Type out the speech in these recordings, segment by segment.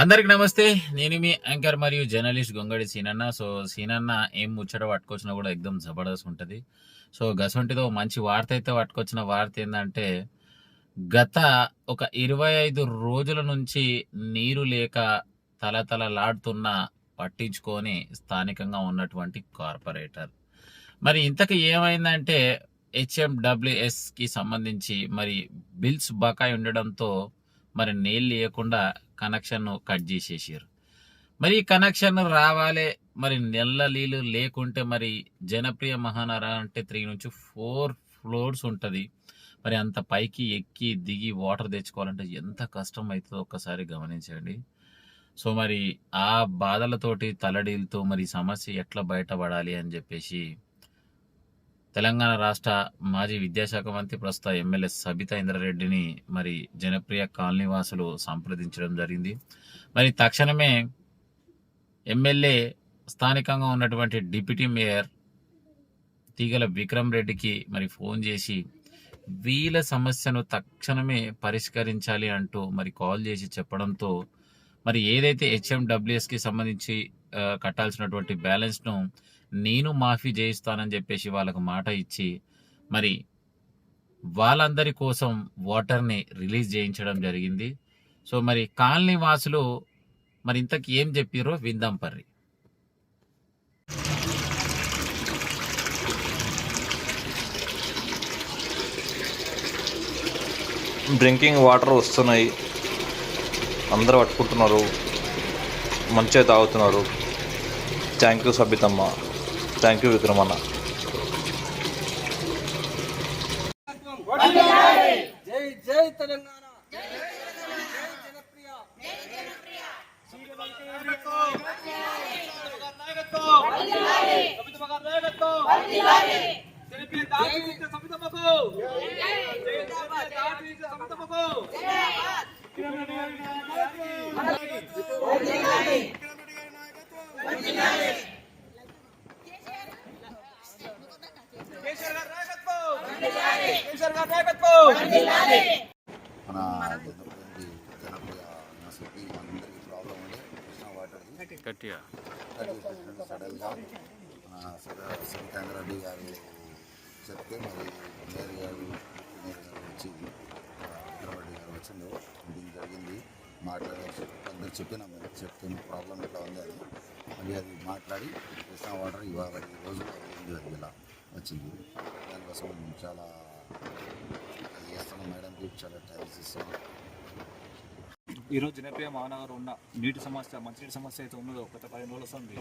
అందరికి నమస్తే. నేను మీ యాంకర్ మరియు జర్నలిస్ట్ గొంగడి సీనన్న. సో సీనన్న ఏం ముచ్చట పట్టుకొచ్చినా కూడా ఎక్దమ్ జబర్దస్త్ ఉంటుంది. సో గసొంటిదో మంచి వార్త అయితే పట్టుకొచ్చిన వార్త ఏంటంటే గత ఒక ఇరవై ఐదు రోజుల నుంచి నీరు లేక తలతలలాడుతున్న పట్టించుకొని స్థానికంగా ఉన్నటువంటి కార్పొరేటర్. మరి ఇంతకు ఏమైందంటే హెచ్ఎండబ్ల్యూఎస్కి సంబంధించి మరి బిల్స్ బకాయి ఉండడంతో మరి నీళ్ళు లేకుండా కనెక్షన్ కట్ చేసేసారు. మరి ఈ కనెక్షన్ రావాలి మరి నెల్ల నీళ్ళు లేకుంటే మరి జనప్రియ మహానగర అంటే త్రీ నుంచి ఫోర్ ఫ్లోర్స్ ఉంటుంది. మరి అంత పైకి ఎక్కి దిగి వాటర్ తెచ్చుకోవాలంటే ఎంత కష్టం అవుతుందో ఒక్కసారి గమనించండి. సో మరి ఆ బాధలతోటి తలడీలతో మరి సమస్య ఎట్లా బయటపడాలి అని చెప్పేసి తెలంగాణ రాష్ట్ర మాజీ విద్యాశాఖ మంత్రి ప్రస్తుత ఎమ్మెల్యే సబితా ఇంద్రారెడ్డిని మరి జనప్రియ కాలనీ వాసులు సంప్రదించడం జరిగింది. మరి తక్షణమే ఎమ్మెల్యే స్థానికంగా ఉన్నటువంటి డిప్యూటీ మేయర్ తీగల విక్రమ్ రెడ్డికి మరి ఫోన్ చేసి వీళ్ళ సమస్యను తక్షణమే పరిష్కరించాలి అంటూ మరి కాల్ చేసి చెప్పడంతో మరి ఏదైతే హెచ్ఎండబ్ల్యూఎస్కి సంబంధించి కట్టాల్సినటువంటి బ్యాలెన్స్ను నేను మాఫీ చేయిస్తానని చెప్పేసి వాళ్ళకు మాట ఇచ్చి మరి వాళ్ళందరి కోసం వాటర్ని రిలీజ్ చేయించడం జరిగింది. సో మరి కాలనీ వాసులు మరి ఇంతకు ఏం చెప్పిరో విందాం పర్రి. డ్రింకింగ్ వాటర్ వస్తున్నాయి. అందరూ పట్టుకుంటున్నారు. మంచిగా తాగుతున్నారు. థ్యాంక్ యూ సబితమ్మ. థ్యాంక్ యూ విక్రమన్న జై జై తెలంగాణ. జై జనప్రియ మన అందరికీ ప్రాబ్లం ఉండే కృష్ణా వాటర్ది గట్టిగా సడన్గా మన శ్రీకాంత్ రెడ్డి గారు చెప్తే మరి మేయర్ గారు వచ్చి విక్రమరెడ్డి గారు వచ్చిండు మీటింగ్ జరిగింది. మాట్లాడారు అందరు చెప్పినాం మేము చెప్తున్న ప్రాబ్లం ఎట్లా ఉంది అని. మళ్ళీ అది మాట్లాడి కృష్ణా వాటర్ ఇవాళ ఈ రోజు ఉంది ఇలా వచ్చింది. దానికోసం చాలా ఈరోజు జనప్రియ మహానగర్ ఉన్న నీటి సమస్య మంచినీటి సమస్య అయితే ఉన్నదో గత పదిహేను రోజులు వస్తుంది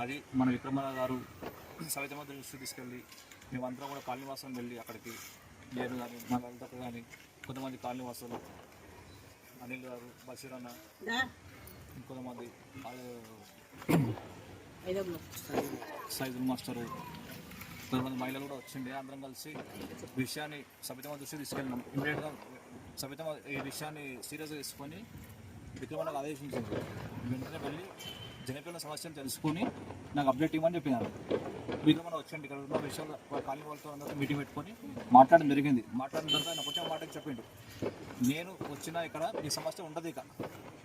అది మన విక్రమరావు గారు సవితమ్మ దృష్టి తీసుకెళ్ళి మేమందరం కూడా కాలనీవాసం వెళ్ళి అక్కడికి నేను కానీ మా లలితకు కానీ కొంతమంది కాలనీవాసులు అనిల్ గారు బషీర్ అన్న ఇంకొంతమంది సైదుల్ మాస్టరు కొంతమంది మహిళలు కూడా వచ్చిండే అందరం కలిసి విషయాన్ని సభితమ దృష్టి తీసుకెళ్ళినాం. ఇమీడియట్గా సభితమ ఈ విషయాన్ని సీరియస్గా తీసుకొని విక్రమాలకు ఆదేశించింది. వెంటనే వెళ్ళి జనపిల్ల సమస్యను తెలుసుకుని నాకు అప్డేట్ ఇవ్వమని చెప్పినారు. విక్రమణ వచ్చండి ఇక్కడ ఉన్న విషయాలు కాలనీ వాళ్ళతో అందరితో మీటింగ్ పెట్టుకొని మాట్లాడడం జరిగింది. మాట్లాడిన తర్వాత ఆయన కొంచెం మాటకి చెప్పిండు. నేను వచ్చిన ఇక్కడ ఈ సమస్య ఉండదు ఇక.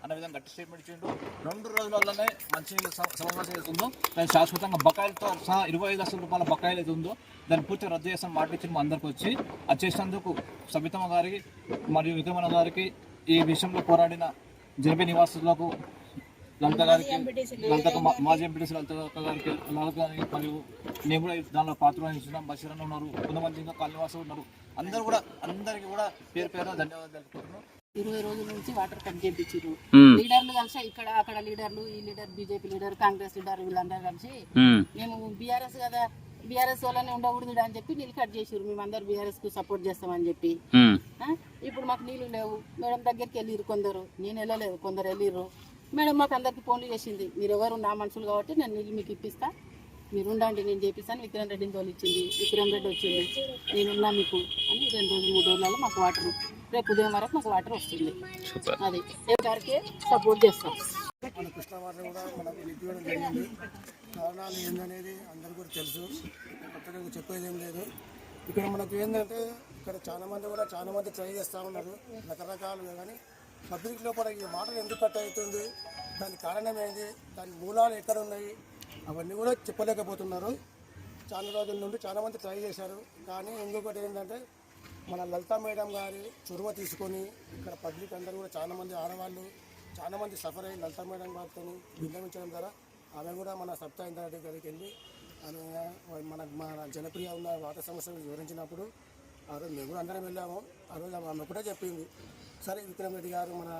అనే విధంగా గట్టి స్టేట్మెంట్ ఇచ్చిండు. రెండు రోజులలోనే మంచినీళ్ళ సమ- సమస్య ఉందో దాని శాశ్వతంగా బకాయిలతో సహా ఇరవై ఐదు లక్షల రూపాయల బకాయిలు ఏది ఉందో దాన్ని పూర్తిగా రద్దు చేస్తాం మాట ఇచ్చిన మా అందరికి వచ్చి. అది చేసినందుకు సబితమ్మ గారికి మరియు విక్రమణ గారికి ఈ విషయంలో పోరాడిన జనపి నివాసులకు లలిత గారికి లలితకు మాజీ ఎంపీటీసీ లలిత గారికి లలిత గారికి మరియు నేను కూడా దానిలో పాత్ర వహించిన బషీర్ అన్న ఉన్నారు. కొంతమంది ఇంకా కాలనివాసులు ఉన్నారు. అందరూ కూడా అందరికీ కూడా పేరు పేరు ధన్యవాదాలు తెలుపుకుంటున్నాను ఇరవై రోజుల నుంచి వాటర్ కట్ చేయించారు లీడర్లు కలిసి ఇక్కడ అక్కడ లీడర్లు ఈ leader BJP leader Congress leader వీళ్ళందరూ కలిసి మేము. బీఆర్ఎస్ కదా బీఆర్ఎస్ వాళ్ళని ఉండకూడదు అని చెప్పి నీళ్ళు కట్ చేసారు మేము అందరు బీఆర్ఎస్కు సపోర్ట్ చేస్తామని చెప్పి? ఇప్పుడు మాకు నీళ్ళు లేవు. మేడం దగ్గరికి వెళ్ళిరు కొందరు. నేను వెళ్ళలేదు. కొందరు వెళ్ళిర్రు. మేడం మాకు అందరికి ఫోన్లు చేసింది. మీరు ఎవరు? నా మనుషులు కాబట్టి నేను నీళ్ళు మీకు ఇప్పిస్తా. మీరు ఉండండి నేను చేపిస్తాను. విక్రమ్ రెడ్డిని తోలిచ్చింది. విక్రమ్ రెడ్డి వచ్చింది. నేనున్నా మీకు అని రెండు రోజులు మూడు రోజులలో మాకు వాటర్ రేపు ఉదయం వరకు మాకు వాటర్ వస్తుంది. అది ఎవరికే సపోర్ట్ చేస్తాం. మన కృష్ణా వాటర్ కూడా మనకు లిక్విడ్ జరిగింది. కారణాలు ఏందనేది అందరికీ కూడా తెలుసు. కొత్తగా చెప్పేది ఏం లేదు. ఇక్కడ మనకు ఏంటంటే ఇక్కడ చాలా మంది కూడా చాలా మంది ట్రై చేస్తూ ఉన్నారు. రకరకాలుగా కానీ పబ్లిక్ లోపల ఈ వాటర్ ఎందుకు కట్ అవుతుంది? దానికి కారణం ఏంది? దాని మూలాలు ఎక్కడ ఉన్నాయి అవన్నీ కూడా చెప్పలేకపోతున్నారు. చాలా రోజుల నుండి చాలామంది ట్రై చేశారు. కానీ ఇంకొకటి ఏంటంటే మన లలితా మేడం గారి చొరవ తీసుకొని ఇక్కడ పబ్లిక్ అందరూ కూడా చాలామంది ఆడవాళ్ళు చాలామంది సఫర్ అయ్యి లలితా మేడం గారితో విన్నవించడం ద్వారా ఆమె కూడా మన సప్తా ఇంద్రారెడ్డి గారికి వెళ్ళి ఆమె మన మన జనప్రియ ఉన్న వాటర్ సమస్యను వివరించినప్పుడు ఆ రోజు మేము కూడా అందరం వెళ్ళాము. ఆ రోజు ఆమె కూడా చెప్పింది సరే విక్రమ్ రెడ్డి గారు మన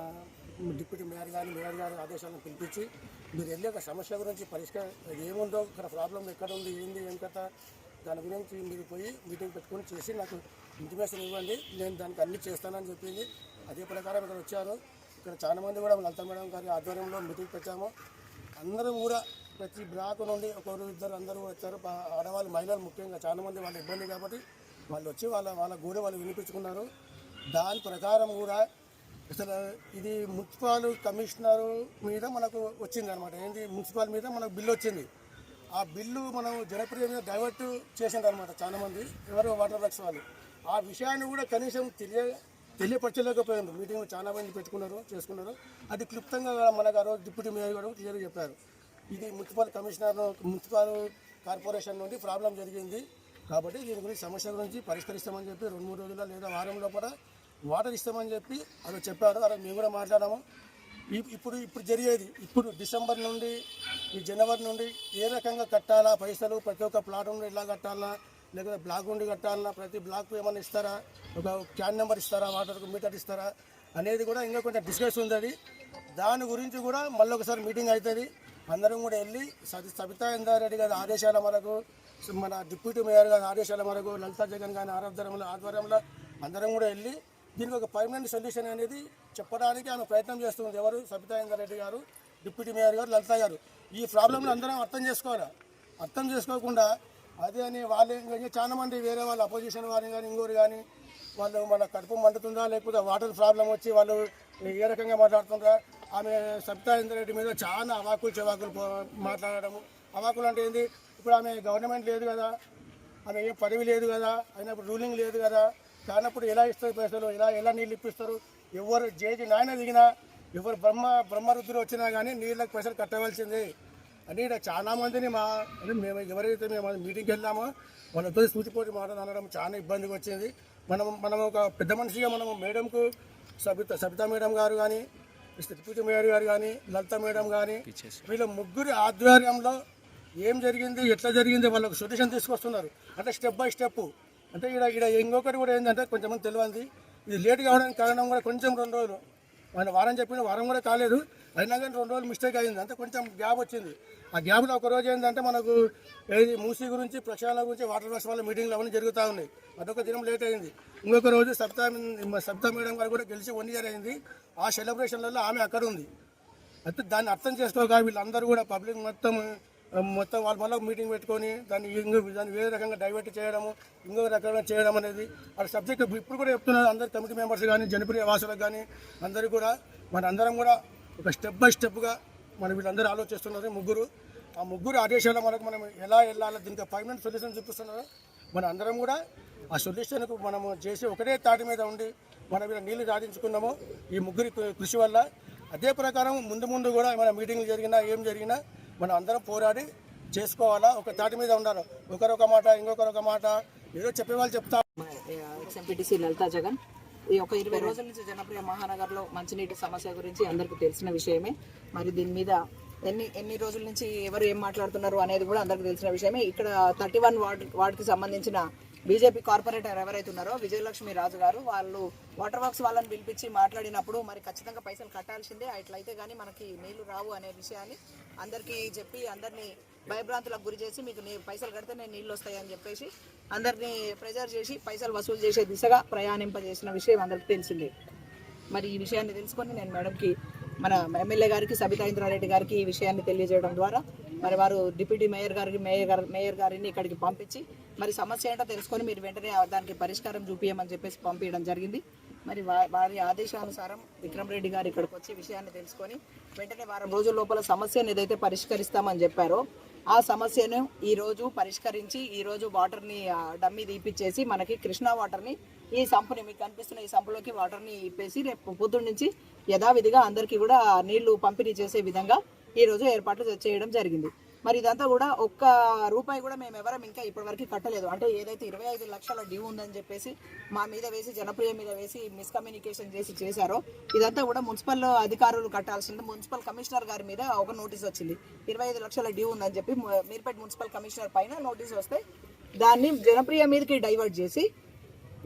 డిప్యూటీ మేయర్ గారు మేయర్ గారు ఆదేశాలను పిలిపించి మీరు వెళ్ళి ఒక సమస్య గురించి పరిష్కారం ఏముందో ఇక్కడ ప్రాబ్లం ఎక్కడ ఉంది ఏంది ఏం కథ దాని గురించి మీరు పోయి మీటింగ్ పెట్టుకొని చేసి నాకు ఇంటిమేషన్ ఇవ్వండి నేను దానికి అన్ని చేస్తానని చెప్పింది. అదే ప్రకారం ఇక్కడ వచ్చారు. ఇక్కడ చాలా మంది కూడా లలిత మేడం గారి ఆధ్వర్యంలో మీటింగ్ పెట్టాము. అందరూ కూడా ప్రతి బ్లాక్ నుండి ఒకరు ఇద్దరు అందరూ వచ్చారు. ఆడవాళ్ళు మహిళలు ముఖ్యంగా చాలా మంది వాళ్ళ ఇబ్బంది కాబట్టి వాళ్ళు వచ్చి వాళ్ళ వాళ్ళ గోడ వాళ్ళు వినిపించుకున్నారు. దాని ప్రకారం కూడా అసలు ఇది మున్సిపాల్ కమిషనర్ మీద మనకు వచ్చింది అనమాట ఏంటి మున్సిపాల్ మీద మనకు బిల్లు వచ్చింది. ఆ బిల్లు మనం జనప్రియ మీద డైవర్ట్ చేసింది అనమాట చాలా మంది. ఎవరు? వాటర్ వర్క్స్ వాళ్ళు. ఆ విషయాన్ని కూడా కనీసం తెలియ తెలియపరచలేకపోయాను మీటింగ్ చాలా మంది పెట్టుకున్నారు చేసుకున్నారు. అది క్లుప్తంగా మనగారు డిప్యూటీ మేయర్ గారు క్లియర్గా చెప్పారు. ఇది మున్సిపల్ కమిషనర్ మున్సిపల్ కార్పొరేషన్ నుండి ప్రాబ్లం జరిగింది. కాబట్టి దీని గురించి సమస్య గురించి పరిష్కరిస్తామని చెప్పి రెండు మూడు రోజుల్లో లేదా వారం లోపల వాటర్ ఇస్తామని చెప్పి అలా చెప్పారు. అలా మేము కూడా మాట్లాడాము. ఇప్పుడు ఇప్పుడు జరిగేది ఇప్పుడు డిసెంబర్ నుండి ఈ జనవరి నుండి ఏ రకంగా కట్టాలా పైసలు ప్రతి ఒక్క ప్లాట్ నుండి ఎలా కట్టాలా లేకపోతే బ్లాక్ ఉండి కట్టాలన్నా ప్రతి బ్లాక్ ఏమైనా ఇస్తారా? ఒక క్యాన్ నెంబర్ ఇస్తారా? వాటర్కు మీటర్ ఇస్తారా? అనేది కూడా ఇంకా కొంచెం డిస్కస్ ఉంది అది. దాని గురించి కూడా మళ్ళీ ఒకసారి మీటింగ్ అవుతుంది. అందరం కూడా వెళ్ళి సతి సబితా ఇందారెడ్డి గారి ఆదేశాల మేరకు మన డిప్యూటీ మేయర్ గారి ఆదేశాల మేరకు లలితా జగన్ గారి ఆధ్వర్యంలో ఆధ్వర్యంలో అందరం కూడా వెళ్ళి దీనికి ఒక పర్మనెంట్ సొల్యూషన్ అనేది చెప్పడానికి ఆమె ప్రయత్నం చేస్తుంది. ఎవరు? సబితా ఇందారెడ్డి గారు డిప్యూటీ మేయర్ గారు లలిత గారు. ఈ ప్రాబ్లంను అందరం అర్థం చేసుకోవాలి? అర్థం చేసుకోకుండా అదే అని వాళ్ళు ఇంకా చాలా మంది వేరే వాళ్ళు అపోజిషన్ వారిని కానీ ఇంకోరు కానీ వాళ్ళు మన కడుపు మండుతుందా? లేకపోతే వాటర్ ప్రాబ్లం వచ్చి వాళ్ళు ఏ రకంగా మాట్లాడుతుందా ఆమె సబితా ఇంద్రెడ్డి మీద చాలా అవాకులు చెవాకులు పో- మాట్లాడడము. అవాకులు అంటే ఏంది? ఇప్పుడు ఆమె గవర్నమెంట్ లేదు కదా ఆమె ఏం పదవి లేదు కదా అయినప్పుడు రూలింగ్ లేదు కదా. కానప్పుడు ఎలా ఇస్తారు పైసలు? ఎలా ఎలా నీళ్ళు ఇప్పిస్తారు? ఎవరు జేజీ నాయన దిగినా ఎవరు బ్రహ్మ బ్రహ్మరుద్రులు వచ్చినా కానీ నీళ్ళకి పైసలు కట్టవలసిందే. అని ఇక్కడ చాలా మందిని మా అంటే మేము ఎవరైతే మేము మీటింగ్కి వెళ్ళామో వాళ్ళతో సూచిపోటి మాటలు అనడం చాలా ఇబ్బందిగా వచ్చింది. మనం మనం ఒక పెద్ద మనిషిగా మనం మేడంకు సబిత సబితా మేడం గారు కానీ డిప్యూటీ మేయర్ గారు కానీ లలిత మేడం కానీ వీళ్ళ ముగ్గురి ఆధ్వర్యంలో ఏం జరిగింది ఎట్లా జరిగింది వాళ్ళకు సొల్యూషన్ తీసుకొస్తున్నారు. అంటే స్టెప్ బై స్టెప్ అంటే ఇక్కడ ఇక్కడ ఇంకొకటి కూడా ఏంటంటే కొంచెం తెలియంది. ఇది లేట్ కావడానికి కారణం కూడా కొంచెం రెండు రోజులు. మన వారం చెప్పిన వారం కూడా కాలేదు. అయినా కానీ రెండు రోజులు మిస్టేక్ అయింది. అంటే కొంచెం గ్యాప్ వచ్చింది. ఆ గ్యాప్లో ఒక రోజు ఏంటంటే మనకు ఏది మూసీ గురించి ప్రక్షాళన గురించి వాటర్ వర్క్స్ వల్ల మీటింగ్లు అవన్నీ జరుగుతూ ఉన్నాయి. అదొక దినం లేట్ అయింది. ఇంకొక రోజు సప్తా సప్తా మేడం గారు కూడా గెలిచి వన్ ఇయర్ అయింది. ఆ సెలబ్రేషన్లలో ఆమె అక్కడ ఉంది. అయితే దాన్ని అర్థం చేసుకోగా వీళ్ళందరూ కూడా పబ్లిక్ మొత్తం మొత్తం వాళ్ళ మళ్ళీ మీటింగ్ పెట్టుకొని దాన్ని ఇంకో దాన్ని వేరే రకంగా డైవర్ట్ చేయడము ఇంకో రకంగా చేయడం అనేది ఆ సబ్జెక్ట్ ఇప్పుడు కూడా చెప్తున్నారు అందరు కమిటీ మెంబర్స్ కానీ జనప్రియ వాసులకు కానీ అందరూ కూడా. మన అందరం కూడా ఒక స్టెప్ బై స్టెప్గా మనం వీళ్ళందరూ ఆలోచిస్తున్నారు ముగ్గురు. ఆ ముగ్గురు ఆదేశాల మనకు మనం ఎలా వెళ్ళాలో దీనికి పర్మనెంట్ సొల్యూషన్ చూపిస్తున్నారు. మన అందరం కూడా ఆ సొల్యూషన్కు మనము చేసి ఒకటే తాటి మీద ఉండి మనం ఇలా నీళ్ళు సాధించుకున్నాము ఈ ముగ్గురి కృషి వల్ల. అదే ప్రకారం ముందు ముందు కూడా ఏమైనా మీటింగ్లు జరిగినా ఏం జరిగినా మనం అందరం పోరాడి చేసుకోవాలా? ఒక తాటి మీద ఉండాలి ఒకరొక మాట ఇంకొకరొక మాట. ఏదో చెప్పేవాళ్ళు చెప్తా ఎక్స్ఎంపీటీసీ లలితా జగన్. ఈ ఒక ఇరవై రోజుల నుంచి జనప్రియ మహానగర్లో మంచినీటి సమస్య గురించి అందరికీ తెలిసిన విషయమే. మరి దీని మీద ఎన్ని ఎన్ని రోజుల నుంచి ఎవరు ఏం మాట్లాడుతున్నారు అనేది కూడా అందరికీ తెలిసిన విషయమే. ఇక్కడ థర్టీ వన్ వార్డ్ వార్డ్కి సంబంధించిన బీజేపీ కార్పొరేటర్ ఎవరైతే ఉన్నారో విజయలక్ష్మి రాజు గారు వాళ్ళు వాటర్ వర్క్స్ వాళ్ళని పిలిపించి మాట్లాడినప్పుడు మరి ఖచ్చితంగా పైసలు కట్టాల్సిందే. అట్లయితే కానీ మనకి నీళ్ళు రావు అనే విషయాన్ని అందరికీ చెప్పి అందరినీ భయభ్రాంతులకు గురి చేసి మీకు నీ పైసలు కడితే నేను నీళ్ళు వస్తాయని చెప్పేసి అందరినీ ప్రెజర్ చేసి పైసలు వసూలు చేసే దిశగా ప్రయాణింపజేసిన విషయం అందరికీ తెలిసిందే. మరి ఈ విషయాన్ని తెలుసుకొని నేను మేడంకి మన ఎమ్మెల్యే గారికి సబితా ఇంద్రారెడ్డి గారికి ఈ విషయాన్ని తెలియజేయడం ద్వారా మరి వారు డిప్యూటీ మేయర్ గారికి మేయర్ గారు మేయర్ గారిని ఇక్కడికి పంపించి మరి సమస్య ఏంటో తెలుసుకొని మీరు వెంటనే దానికి పరిష్కారం చూపించమని చెప్పేసి పంపించడం జరిగింది. మరి వారి ఆదేశానుసారం విక్రమ్ రెడ్డి గారు ఇక్కడికి వచ్చి విషయాన్ని తెలుసుకొని వెంటనే వారం రోజుల లోపల సమస్యను ఏదైతే పరిష్కరిస్తామని చెప్పారో ఆ సమస్యను ఈ రోజు పరిష్కరించి ఈరోజు వాటర్ని డమ్మీ తీపిచ్చేసి మనకి కృష్ణా వాటర్ని ఈ సంపుని మీకు కనిపిస్తున్న ఈ సంపులోకి వాటర్ని ఇప్పేసి రేపు పొద్దున్న నుంచి యథావిధిగా అందరికీ కూడా నీళ్ళు పంపిణీ చేసే విధంగా ఈరోజు ఏర్పాట్లు చేయడం జరిగింది. మరి ఇదంతా కూడా ఒక్క రూపాయి కూడా మేము ఎవరం ఇంకా ఇప్పటివరకు కట్టలేదు. అంటే ఏదైతే ఇరవై ఐదు లక్షల డ్యూ ఉందని చెప్పేసి మా మీద వేసి జనప్రియ మీద వేసి మిస్కమ్యూనికేషన్ చేసి చేశారో ఇదంతా కూడా మున్సిపల్ అధికారులు కట్టాల్సింది. మున్సిపల్ కమిషనర్ గారి మీద ఒక నోటీస్ వచ్చింది. ఇరవై ఐదు లక్షల డ్యూ ఉందని చెప్పి మీర్పేట మీర్పేట్ మున్సిపల్ కమిషనర్ పైన నోటీస్ వస్తే దాన్ని జనప్రియ మీదకి డైవర్ట్ చేసి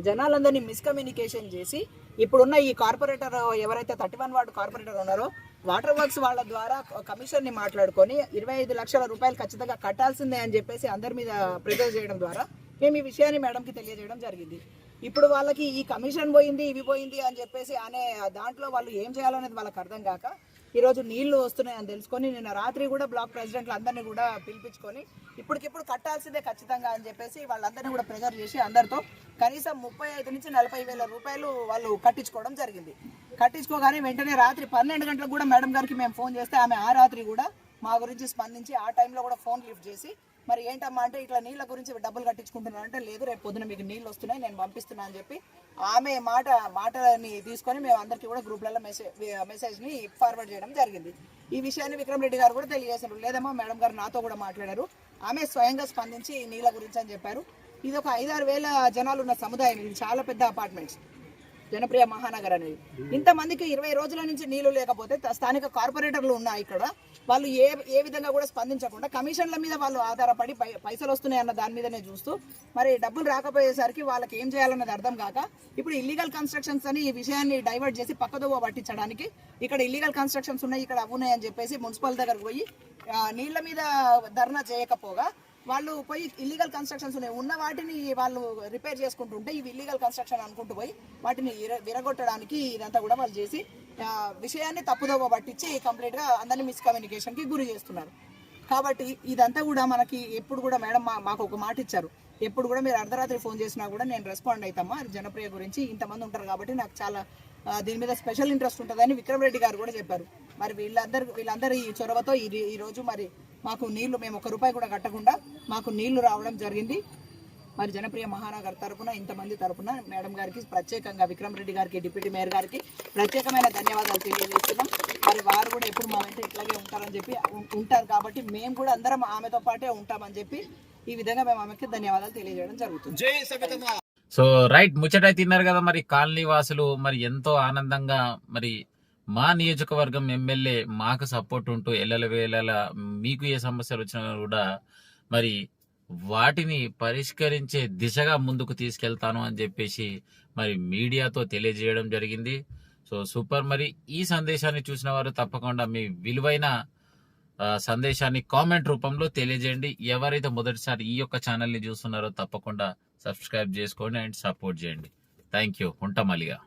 జనాలందరినీ మిస్కమ్యూనికేషన్ చేసి ఇప్పుడున్న ఈ కార్పొరేటర్ ఎవరైతే థర్టీ వన్ వార్డు కార్పొరేటర్ ఉన్నారో వాటర్ వర్క్స్ వాళ్ళ ద్వారా కమిషన్ని మాట్లాడుకొని ఇరవై ఐదు లక్షల రూపాయలు ఖచ్చితంగా కట్టాల్సిందే అని చెప్పేసి అందరి మీద ప్రిపేర్ చేయడం ద్వారా మేము ఈ విషయాన్ని మేడంకి తెలియజేయడం జరిగింది. ఇప్పుడు వాళ్ళకి ఈ కమిషన్ పోయింది ఇవి పోయింది అని చెప్పేసి అనే దాంట్లో వాళ్ళు ఏం చేయాలనేది వాళ్ళకి అర్థం కాక ఈరోజు నీళ్ళు వస్తున్నాయని తెలుసుకొని నిన్న రాత్రి కూడా బ్లాక్ ప్రెసిడెంట్లు అందరినీ కూడా పిలిపించుకొని ఇప్పటికిప్పుడు కట్టాల్సిందే ఖచ్చితంగా అని చెప్పేసి వాళ్ళందరినీ కూడా ప్రెజర్ చేసి అందరితో కనీసం ముప్పై ఐదు నుంచి నలభై వేల రూపాయలు వాళ్ళు కట్టించుకోవడం జరిగింది. కట్టించుకోగానే వెంటనే రాత్రి పన్నెండు గంటలకు కూడా మేడం గారికి మేము ఫోన్ చేస్తే ఆమె ఆ రాత్రి కూడా మా గురించి స్పందించి ఆ టైంలో కూడా ఫోన్ లిఫ్ట్ చేసి మరి ఏంటమ్మా అంటే ఇట్లా నీళ్ళ గురించి డబ్బులు కట్టించుకుంటున్నాను అంటే లేదు రేపు పొద్దున మీకు నీళ్ళు వస్తున్నాయి నేను పంపిస్తున్నా అని చెప్పి ఆమె మాట మాటని తీసుకొని మేము అందరికీ కూడా గ్రూప్లలో మెసేజ్ మెసేజ్ని ఫార్వర్డ్ చేయడం జరిగింది. ఈ విషయాన్ని విక్రమ్ రెడ్డి గారు కూడా తెలియజేశారు. లేదమ్మా మేడం గారు నాతో కూడా మాట్లాడారు. ఆమె స్వయంగా స్పందించి నీళ్ళ గురించి అని చెప్పారు. ఇది ఒక ఐదారు వేల జనాలు ఉన్న సముదాయం. ఇది చాలా పెద్ద అపార్ట్మెంట్స్. జనప్రియ మహానగర్ అనేది. ఇంతమందికి ఇరవై రోజుల నుంచి నీళ్ళు లేకపోతే స్థానిక కార్పొరేటర్లు ఉన్నాయి ఇక్కడ. వాళ్ళు ఏ ఏ విధంగా కూడా స్పందించకుండా కమిషన్ల మీద వాళ్ళు ఆధారపడి పైసలు వస్తున్నాయి అన్న దాని మీదనే చూస్తూ మరి డబ్బులు రాకపోయేసరికి వాళ్ళకి ఏం చేయాలన్నది అర్థం కాక ఇప్పుడు ఇల్లీగల్ కన్స్ట్రక్షన్స్ అని ఈ విషయాన్ని డైవర్ట్ చేసి పక్కదోవ పట్టించడానికి ఇక్కడ ఇల్లీగల్ కన్స్ట్రక్షన్స్ ఉన్నాయి ఇక్కడ అవునాయి చెప్పేసి మున్సిపల్ దగ్గరకు పోయి నీళ్ళ మీద ధర్నా చేయకపోగా వాళ్ళు పోయి ఇల్లీగల్ కన్స్ట్రక్షన్స్ ఉన్నాయి. ఉన్న వాటిని వాళ్ళు రిపేర్ చేసుకుంటుంటే ఇవి ఇల్లీగల్ కన్స్ట్రక్షన్ అనుకుంటూ పోయి వాటిని విరగొట్టడానికి ఇదంతా కూడా వాళ్ళు చేసి విషయాన్ని తప్పుదోవ పట్టించి కంప్లీట్గా అందరినీ మిస్కమ్యూనికేషన్కి గురి చేస్తున్నారు. కాబట్టి ఇదంతా కూడా మనకి ఎప్పుడు కూడా మేడం మా- మాకు ఒక మాట ఇచ్చారు. ఎప్పుడు కూడా మీరు అర్ధరాత్రి ఫోన్ చేసినా కూడా నేను రెస్పాండ్ అవుతామా జనప్రియ గురించి ఇంతమంది ఉంటారు కాబట్టి నాకు చాలా దీని మీద స్పెషల్ ఇంట్రెస్ట్ ఉంటుందని విక్రమ్ రెడ్డి గారు కూడా చెప్పారు. మరి వీళ్ళందరూ వీళ్ళందరి ఈ చొరవతో ఈ రోజు మరి మాకు నీళ్ళు మేము ఒక రూపాయి కూడా కట్టకుండా మాకు నీళ్ళు రావడం జరిగింది. మరి జనప్రియ మహానగర్ తరపున ఇంతమంది తరపున మేడం గారికి ప్రత్యేకంగా విక్రమ్ రెడ్డి గారికి డిప్యూటీ మేయర్ గారికి ప్రత్యేకమైన ధన్యవాదాలు తెలియజేస్తున్నాం. మరి వారు కూడా ఎప్పుడు మా వెంట ఇట్లాగే ఉంటారని చెప్పి ఉంటారు కాబట్టి మేము కూడా అందరం ఆమెతో పాటే ఉంటామని చెప్పి ఈ విధంగా మేము ఆమెకి ధన్యవాదాలు తెలియజేయడం జరుగుతుంది. సో రైట్ ముచ్చట తిన్నారు కదా మరి కాలనీ వాసులు మరి ఎంతో ఆనందంగా మరి మా నియోజకవర్గం ఎమ్మెల్యే మాకు సపోర్ట్ ఉంటూ ఎల్లల వేళల మీకు ఏ సమస్యలు వచ్చినా కూడా మరి వాటిని పరిష్కరించే దిశగా ముందుకు తీసుకెళ్తాను అని చెప్పేసి మరి మీడియాతో తెలియజేయడం జరిగింది. So super. మరి ఈ సందేశాన్ని చూసిన వారు తప్పకుండా మీ విలువైన సందేశాన్ని కామెంట్ రూపంలో తెలియజేయండి. ఎవరైతే మొదటిసారి ఈ యొక్క ఛానల్ని చూస్తున్నారో తప్పకుండా సబ్స్క్రైబ్ చేసుకోండి అండ్ సపోర్ట్ చేయండి. Thank you. ఉంటాం మళ్ళీగా.